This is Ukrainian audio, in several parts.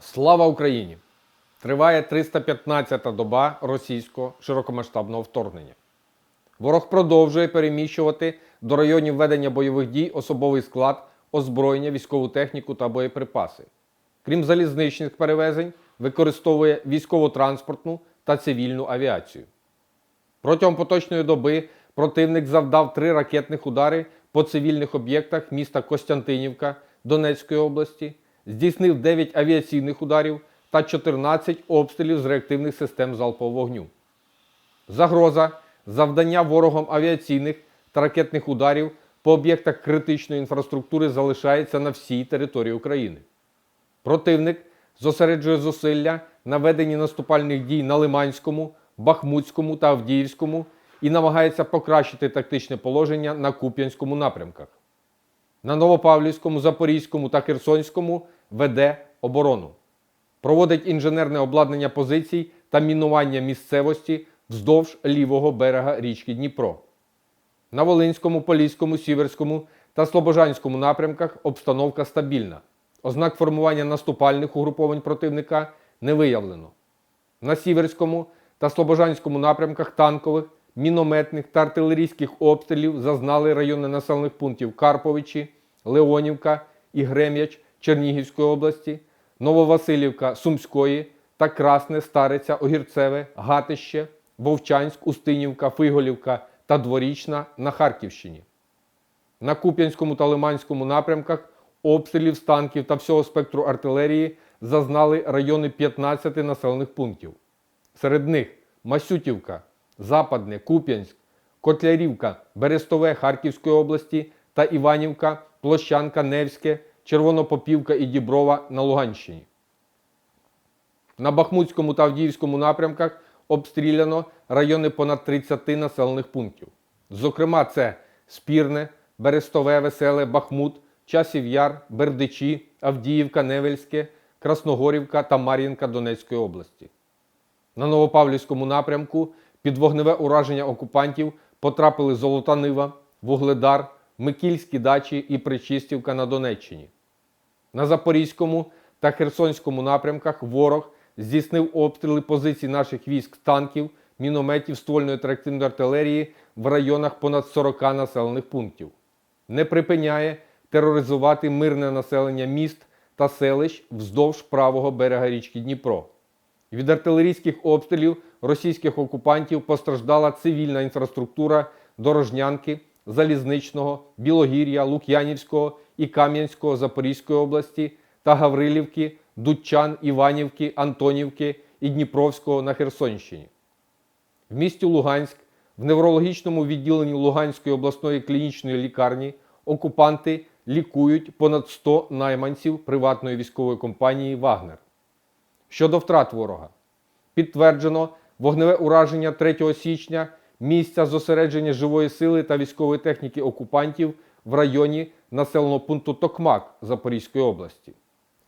Слава Україні! Триває 315-та доба російського широкомасштабного вторгнення. Ворог продовжує переміщувати до районів ведення бойових дій особовий склад, озброєння, військову техніку та боєприпаси. Крім залізничних перевезень, використовує військово-транспортну та цивільну авіацію. Протягом поточної доби противник завдав три ракетних удари по цивільних об'єктах міста Костянтинівка Донецької області, здійснив 9 авіаційних ударів та 14 обстрілів з реактивних систем залпового вогню. Загроза завдання ворогом авіаційних та ракетних ударів по об'єктах критичної інфраструктури залишається на всій території України. Противник зосереджує зусилля на веденні наступальних дій на Лиманському, Бахмутському та Авдіївському і намагається покращити тактичне положення на Куп'янському напрямках. На Новопавлівському, Запорізькому та Херсонському веде оборону. Проводить інженерне обладнання позицій та мінування місцевості вздовж лівого берега річки Дніпро. На Волинському, Поліському, Сіверському та Слобожанському напрямках обстановка стабільна. Ознак формування наступальних угруповань противника не виявлено. На Сіверському та Слобожанському напрямках танкових, мінометних та артилерійських обстрілів зазнали райони населених пунктів Карповичі, Леонівка і Грем'яч Чернігівської області, Нововасилівка Сумської та Красне, Стариця, Огірцеве, Гатище, Вовчанськ, Устинівка, Фиголівка та Дворічна на Харківщині. На Куп'янському та Лиманському напрямках обстрілів з танків та всього спектру артилерії зазнали райони 15 населених пунктів. Серед них Масютівка, Западне, Куп'янськ, Котлярівка, Берестове Харківської області та Іванівка, Площанка, Невське, Червонопопівка і Діброва на Луганщині. На Бахмутському та Авдіївському напрямках обстріляно райони понад 30 населених пунктів. Зокрема, це Спірне, Берестове, Веселе, Бахмут, Часів Яр, Бердичі, Авдіївка, Невельське, Красногорівка та Мар'їнка Донецької області. На Новопавлівському напрямку під вогневе ураження окупантів потрапили Золота Нива, Вугледар, Микільські дачі і Причистівка на Донеччині. На Запорізькому та Херсонському напрямках ворог здійснив обстріли позицій наших військ танків, мінометів ствольної та реактивної артилерії в районах понад 40 населених пунктів. Не припиняє тероризувати мирне населення міст та селищ вздовж правого берега річки Дніпро. Від артилерійських обстрілів російських окупантів постраждала цивільна інфраструктура Дорожнянки, Залізничного, Білогір'я, Лук'янівського і Кам'янського Запорізької області та Гаврилівки, Дудчан, Іванівки, Антонівки і Дніпровського на Херсонщині. В місті Луганськ, в неврологічному відділенні Луганської обласної клінічної лікарні окупанти лікують понад 100 найманців приватної військової компанії Вагнер. Щодо втрат ворога, підтверджено вогневе ураження 3 січня місця зосередження живої сили та військової техніки окупантів в районі населеного пункту Токмак Запорізької області.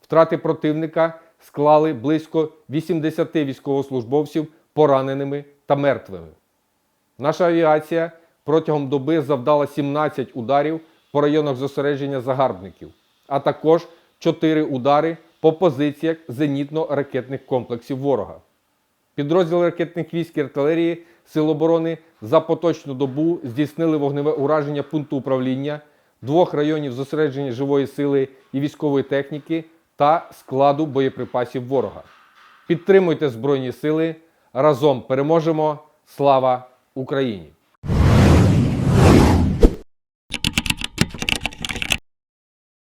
Втрати противника склали близько 80 військовослужбовців пораненими та мертвими. Наша авіація протягом доби завдала 17 ударів по районах зосередження загарбників, а також 4 удари по позиціях зенітно-ракетних комплексів ворога. Підрозділи ракетних військ і артилерії Сил оборони за поточну добу здійснили вогневе ураження пункту управління, двох районів зосередження живої сили і військової техніки та складу боєприпасів ворога. Підтримуйте Збройні Сили. Разом переможемо! Слава Україні!